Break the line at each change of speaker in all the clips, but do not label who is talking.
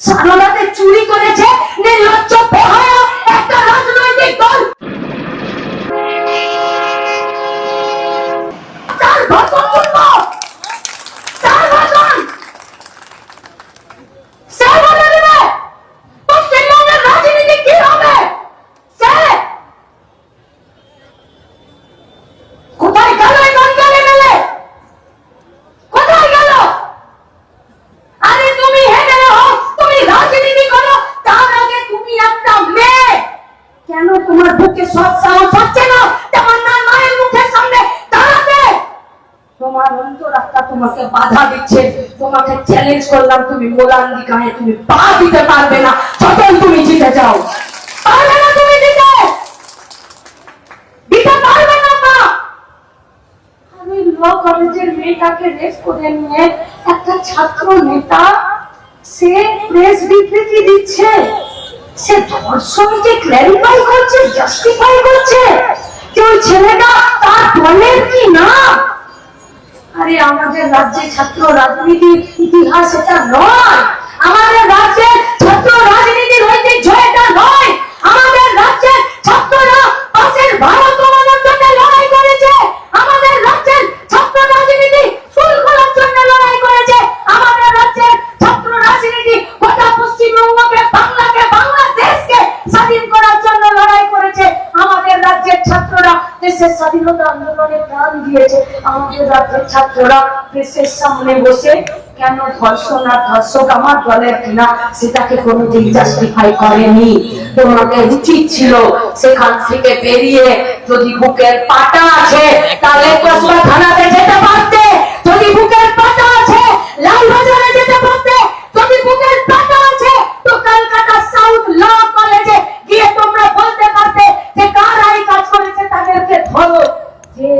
সারদাতে চুরি করেছে নির্লজ্জ বেহায়া একটা রাজনৈতিক দল তার ভাষণ শুনব তার ভাষণ সে বলে দেবে পশ্চিমবঙ্গের রাজনীতি কি হবে সে কোথায় গেল এই গঞ্জালে মেলে কোথায় গেল আরে তুমি হেরে হও তুমি রাজনীতি করো তার আগে তুমি একটা মেয়ে কেন তোমার বুকে সব সাহস হচ্ছে না তামান্নার মায়ের মুখের সামনে দাঁড়াতে তোমার অন্তরাত্মা তোমাকে বাধা দিচ্ছে, তোমাকে চ্যালেঞ্জ করলাম, তুমি মোলান্দি গায়ে তুমি পা দিতে পারবে না যতই তুমি জিতে যাও। একটা ছাত্র নেতা, সে দিচ্ছে। সে করছে ছেলেটা তার দলের কি না? আরে আমাদের রাজ্যে ছাত্র রাজনীতির ইতিহাস এটা নয়। আমাদের রাজ্যে ছাত্র রাজনীতির ঐতিহ্য এটা নয়। আমাদের রাজ্যের ছাত্ররা পাশের ভারত রাজ্যের রাজ্যের বাংলাকে, বাংলাদেশকে স্বাধীন করার জন্য লড়াই করেছে। আমাদের রাজ্যের ছাত্ররা দেশের স্বাধীনতা আন্দোলনে প্রাণ দিয়েছে। আমাদের ছাত্ররা সামনে বসে, কেন ধর্ষণ আর ধর্ষক আমার দলের কিনা? সেটাকে কোনোদিন জাস্টিফাই করেনি। তোমাকে উচিত ছিল সেখান থেকে বেরিয়ে যদি বুকের পাটা আছে, তাহলে কসবা থানাতে যেতে পারতে যদি বুকের পাটা আছে লালবাজারে যেতে পারতে যদি বুকের পাটা আছে তো কলকাতা সাউথ ল কলেজে গিয়ে তোমরা বলতে পারতে যে কারা এই কাজ করেছে তাদেরকে ধরো যে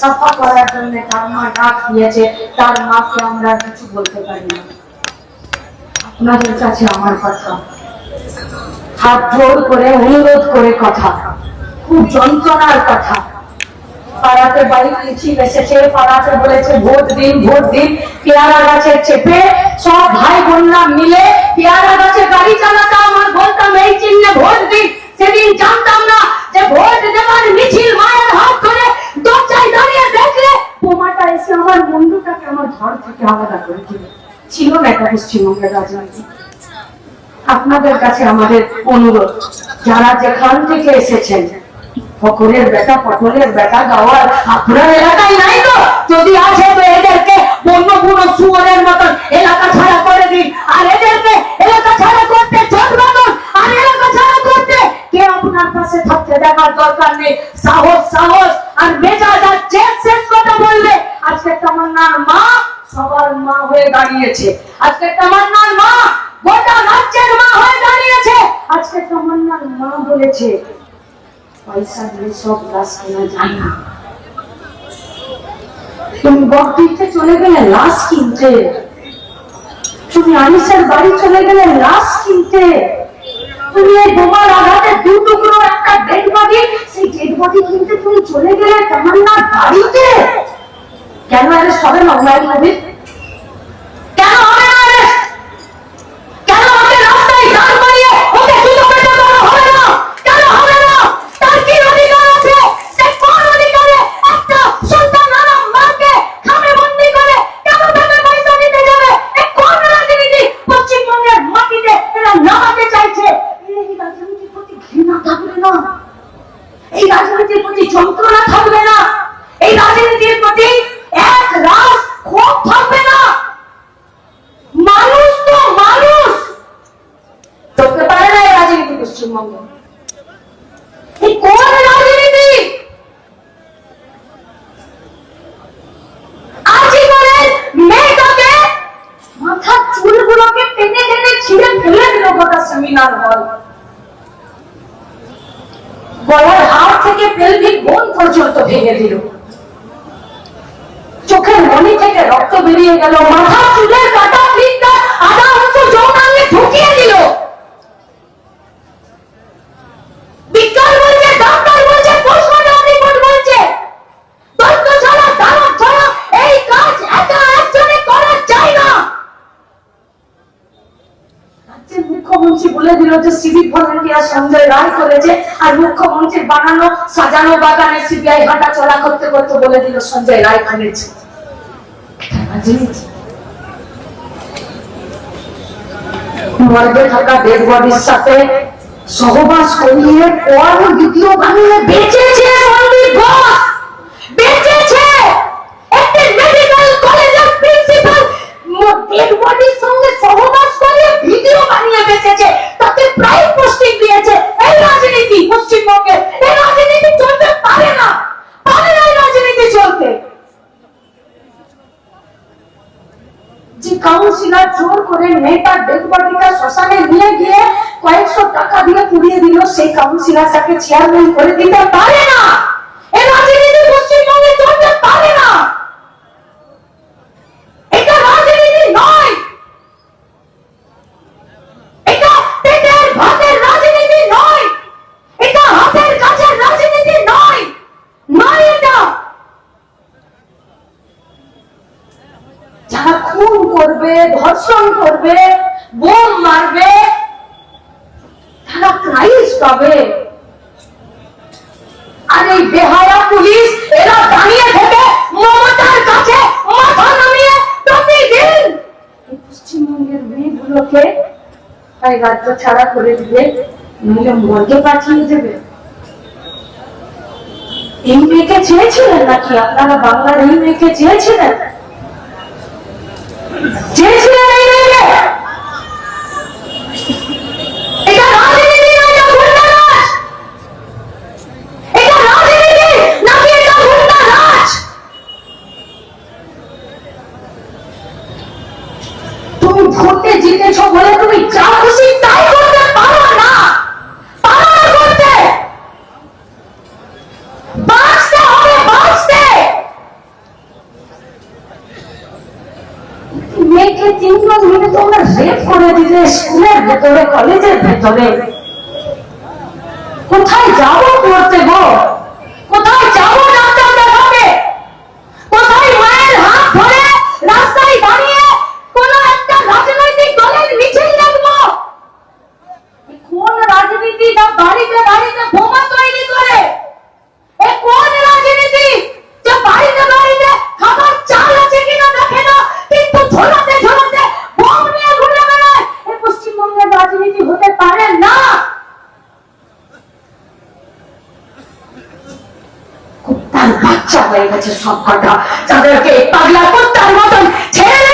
সাফা করার জন্য তার মা ডাক দিয়েছে, তার মাকে আমরা কিছু বলতে পারি না। আপনাদের কাছে আমার কথা। হাত জোর করে, অনুরোধ করে কথা। খুব যন্ত্রণার কথা। পাড়াতে বাইক মিছিল এসেছে, পাড়াতে বলেছে, ভোট দিন ভোট দিন, পেয়ারা গাছে চেপে সব ভাই বোনরা মিলে পেয়ারা গাছে গাড়ি চালাতাম আমার বলতাম, এই চিহ্নে ভোট দিন, সেদিন জানতাম না ঘর থেকে আলাদা করে দিল। ছিল না এটা পশ্চিমবঙ্গের রাজনীতি। আপনাদের কাছে আমাদের অনুরোধ, যারা যেখান থেকে এসেছেন ফকরের বেটা, পটলের বেটা, গাওয়ার, আপনার এলাকায় নাই তো? যদি আছে তো এদেরকে বন্য বুড়ো শুয়োরের মতন এলাকা ছাড়া করে দিন। আর এদেরকে এলাকা ছাড়া করতে আর সাহস সাহস আর মেজাজ আর চেক শেষ কথা বললে আজকে তামান্নার মা সবার মা হয়ে দাঁড়িয়েছে। আজকে তামান্নার মা, গোটা রাজ্যের মা হয়ে দাঁড়িয়েছে। আজকে তামান্নার মা বলেছে, পয়সা দিয়ে সব গাছ কেনা যায় না। তুমি চলে গেলে লাশ কিনতে। তুমি আনিসের বাড়ি চলে গেলে লাশ কিনতে। তুমি এই বোমার আঘাতে দু টুকরো একটা ডেড বডি সেই ডেড বডি কিনতে তুমি চলে গেলে তামান্নার বাড়িতে কেন আরে সবে অনলাইন হবে কেন হবে না arrest? কেন ওকে রাস্তায় দাঁড় করিয়ে ওকে জুতো পেটা করা হবে না কেন হবে না তার কি অধিকার আছে সে কোন অধিকারে একটা সন্তান আনা মাকে খামে বন্দি করে কেন তাকে পয়সা দিতে যাবে এ কোন রাজনীতি পশ্চিমবঙ্গের মাটিতে এরা নামাতে চাইছে এই রাজনীতির প্রতি ঘৃণা থাকবে না এই রাজনীতির প্রতি যন্ত্রণা থাকবে না এই রাজনীতির প্রতি এক রাস ক্ষোভ থাকবে না মানুষ তো মানুষ ধরতে পারে না এই রাজনীতি পশ্চিমবঙ্গে এই কোন রাজনীতি আজীবনের মেয়েটাকে মাথার চুলগুলোকে টেনে টেনে ছিঁড়ে ফেলে দিল গোটা সেমিনার হল গলার হাড় থেকে পেলভিক বোন পর্যন্ত ভেঙে দিল। চোখের মনি থেকে রক্ত বেরিয়ে গেল মাথা, চুলের কাটা ফিটটা আধা অংশ যৌনাঙ্গে ঢুকিয়ে দিল বিজ্ঞান বলছে ডাক্তার বলছে পোস্টমর্টম রিপোর্ট বলছে দন্ত ছাড়া দানব ছাড়া এই কাজ একা একজনে করা যায় না রাজ্যের বলে দিল যে সিভিক ভলান্টিয়ার সঞ্জয় রায় করেছে আর মুখ্যমন্ত্রীর বানানো, সাজানো বাগানে সিবিআই হাঁটা চলা করতে করতে বলে দিল সঞ্জয় রায় সাথে সহবাস করিয়ে পর ভিডিও বানিয়ে বেঁচেছে সন্দীপ ঘোষ বেঁচেছে একটি মেডিকেল কলেজের প্রিন্সিপাল ডেড বডির সঙ্গে সহবাস করিয়ে ভিডিও বানিয়ে বেঁচেছে তাকে প্রাইম পোস্টিং দিয়েছে এই রাজনীতি পশ্চিমবঙ্গে এই রাজনীতি চলতে পারে না পারে না এই রাজনীতি চলতে যে কাউন্সিলর জোর করে মেয়েটা ডেড বডিটা শ্মশানে নিয়ে গিয়ে কয়েকশো টাকা দিয়ে পুড়িয়ে দিল সেই কাউন্সিলরটাকে চেয়ারম্যান করে দিতে পারে না এই রাজনীতি পশ্চিমবঙ্গে চলতে পারে না এটা রাজনীতি নয় এটা পেটের ভাতের রাজনীতি নয় এটা হাতের কাছের রাজনীতি নয় নয় এটা যারা খুন করবে ধর্ষণ করবে বোম মারবে তারা প্রাইজ পাবে আর এই বেহায়া পুলিশ এরা দাঁড়িয়ে থেকে মমতার কাছে মাথা নামিয়ে প্রতিদিন এই পশ্চিমবঙ্গের মেয়েগুলোকে হয় রাজ্য ছাড়া করে দিবে নইলে মর্গে পাঠিয়ে দেবে। এই মেয়েকে চেয়েছিলেন নাকি? আপনারা বাংলার এই মেয়েকে চেয়েছিলেন? চেয়েছিলেন এই মেয়েকে এটা রাজনীতি না এটা গুন্ডারাজ এটা রাজনীতি নাকি এটা গুন্ডারাজ তুমি ভোটে জিতেছো বলে তুমি যা খুশি তাই করতে পারো না পারো না করতে বাঁচতে হবে বাঁচতে মেয়েকে মিলে তোমরা রেপ করে দিলে স্কুলের ভেতরে কলেজের ভেতরে কোথায় যাব পড়তে গো কোথায় যাব ডাক্তার দেখাবে কোথায় মায়ের হাত ধরে রাস্তায় দাঁড়িয়ে কোন একটা রাজনৈতিক দলের মিছিল দেখব এ কোন রাজনীতি না বাড়িতে বাড়িতে বোমা তৈরি করে এ কোন রাজনীতি যে বাড়িতে বাড়িতে খাবার চাল আছে কিনা দেখে না কিন্তু ঝোলাতে ঝোলাতে বোম নিয়ে ঘুরে বেড়ায় এ পশ্চিমবঙ্গের রাজনীতি হতে পারে না হয়ে গেছে সব কটা। যাদেরকে পাগলা কুত্তার মতন ছেড়ে